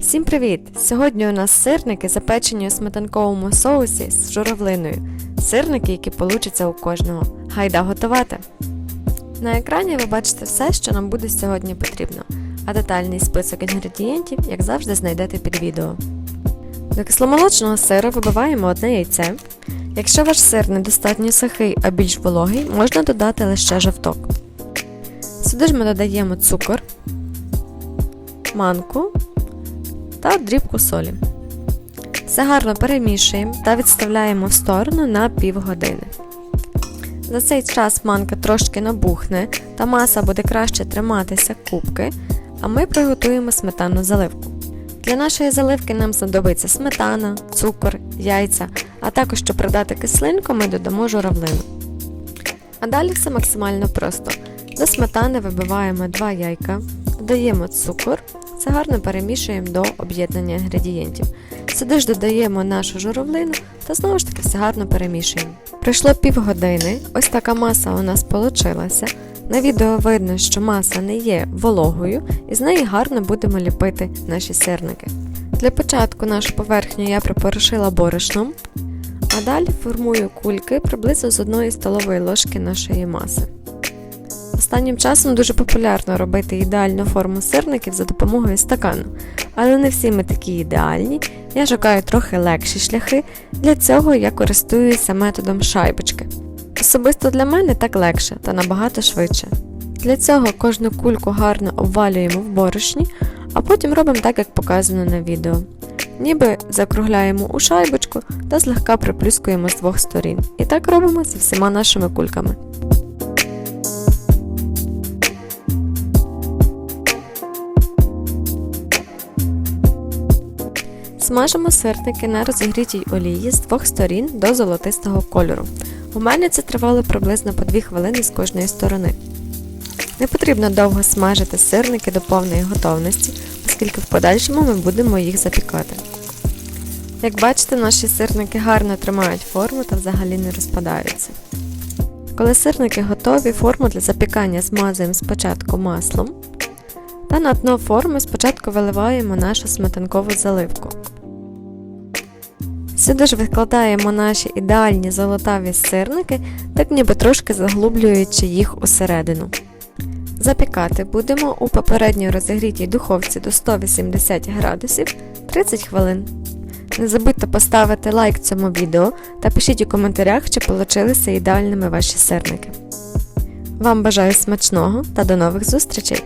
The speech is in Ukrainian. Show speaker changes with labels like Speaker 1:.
Speaker 1: Всім привіт! Сьогодні у нас сирники запечені у сметанковому соусі з журавлиною. Сирники, які получаться у кожного. Гайда готувати! На екрані ви бачите все, що нам буде сьогодні потрібно, а детальний список інгредієнтів, як завжди, знайдете під відео. До кисломолочного сиру вибиваємо одне яйце. Якщо ваш сир недостатньо сухий, а більш вологий, можна додати лише жовток. Сюди ж ми додаємо цукор, манку та дрібку солі. Все гарно перемішуємо та відставляємо в сторону на півгодини. За цей час манка трошки набухне та маса буде краще триматися кубки, а ми приготуємо сметанну заливку. Для нашої заливки нам знадобиться сметана, цукор, яйця, а також, щоб придати кислинку, ми додамо журавлину. А далі все максимально просто. До сметани вибиваємо 2 яйка, додаємо цукор, це гарно перемішуємо до об'єднання інгредієнтів. Сюди ж додаємо нашу журавлину та знову ж таки все гарно перемішуємо. Пройшло півгодини, ось така маса у нас получилася. На відео видно, що маса не є вологою, і з неї гарно будемо ліпити наші сирники. Для початку нашу поверхню я припорошила борошном, а далі формую кульки приблизно з одної столової ложки нашої маси. Останнім часом дуже популярно робити ідеальну форму сирників за допомогою стакану, але не всі ми такі ідеальні. Я шукаю трохи легші шляхи, для цього я користуюся методом шайбочки. Особисто для мене так легше та набагато швидше. Для цього кожну кульку гарно обвалюємо в борошні, а потім робимо так, як показано на відео. Ніби закругляємо у шайбочку та злегка приплюскуємо з двох сторін. І так робимо зі всіма нашими кульками. Смажимо сирники на розігрітій олії з двох сторін до золотистого кольору. У мене це тривало приблизно по 2 хвилини з кожної сторони. Не потрібно довго смажити сирники до повної готовності, оскільки в подальшому ми будемо їх запікати. Як бачите, наші сирники гарно тримають форму та взагалі не розпадаються. Коли сирники готові, форму для запікання змазуємо спочатку маслом, та на дно форми спочатку виливаємо нашу сметанкову заливку. Сюди ж викладаємо наші ідеальні золотаві сирники, так ніби трошки заглублюючи їх усередину. Запікати будемо у попередньо розігрітій духовці до 180 градусів 30 хвилин. Не забудьте поставити лайк цьому відео та пишіть у коментарях, чи получилися ідеальними ваші сирники. Вам бажаю смачного та до нових зустрічей!